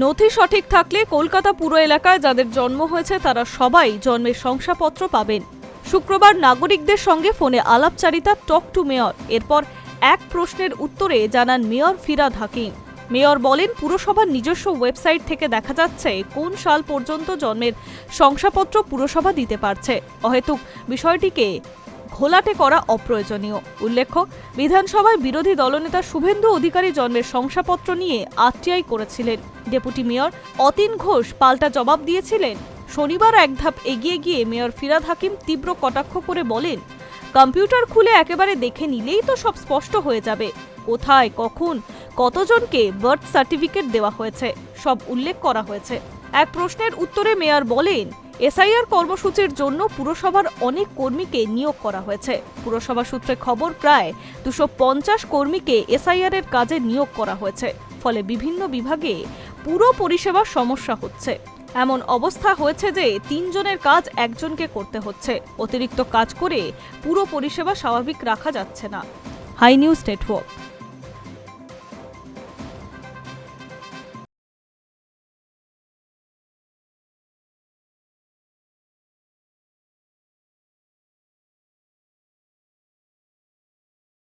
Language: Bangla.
নথি সঠিক থাকলে কলকাতা পুরো এলাকায় যাদের জন্ম হয়েছে তারা সবাই জন্মের শংসাপত্র পাবেন। শুক্রবার নাগরিকদের সঙ্গে ফোনে আলাপচারিতা টক টু মেয়র। এরপর এক প্রশ্নের উত্তরে জানান মেয়র ফিরাদ হাকিম। মেয়র বলেন, পুরসভার নিজস্ব ওয়েবসাইট থেকে দেখা যাচ্ছে কোন সাল পর্যন্ত জন্মের শংসাপত্র পুরসভা দিতে পারছে। অহেতুক বিষয়টিকে ঘোলাটে করা অপ্রয়োজনীয়। উল্লেখ্য, বিধানসভায় বিরোধী দলনেতা শুভেন্দু অধিকারী জন্মের শংসাপত্র নিয়ে আরটিআই করেছিলেন। ডেপুটি মেয়র অতীন ঘোষ পাল্টা জবাব দিয়েছিলেন। শনিবার এক ধাপ এগিয়ে গিয়ে মেয়র ফিরাদ হাকিম তীব্র কটাক্ষ করে বলেন, কম্পিউটার খুলে একেবারে দেখে নিলেই তো সব স্পষ্ট হয়ে যাবে। কোথায়, কখন, কতজনকে বার্থ সার্টিফিকেট দেওয়া হয়েছে? সব উল্লেখ করা হয়েছে। এক প্রশ্নের উত্তরে মেয়র বলেন এসআইআর কর্মসূচির জন্য পুরসভার অনেক কর্মীকে নিয়োগ করা হয়েছে। পুরসভা সূত্রে খবর, প্রায় দুশো পঞ্চাশ কর্মীকে এসআইআর এর কাজে নিয়োগ করা হয়েছে। ফলে বিভিন্ন বিভাগে পুরো পরিষেবার সমস্যা হচ্ছে। এমন অবস্থা হয়েছে যে তিনজনের কাজ একজনকে করতে হচ্ছে। অতিরিক্ত কাজ করে পুরো পরিষেবা স্বাভাবিক রাখা যাচ্ছে না। Hi news network.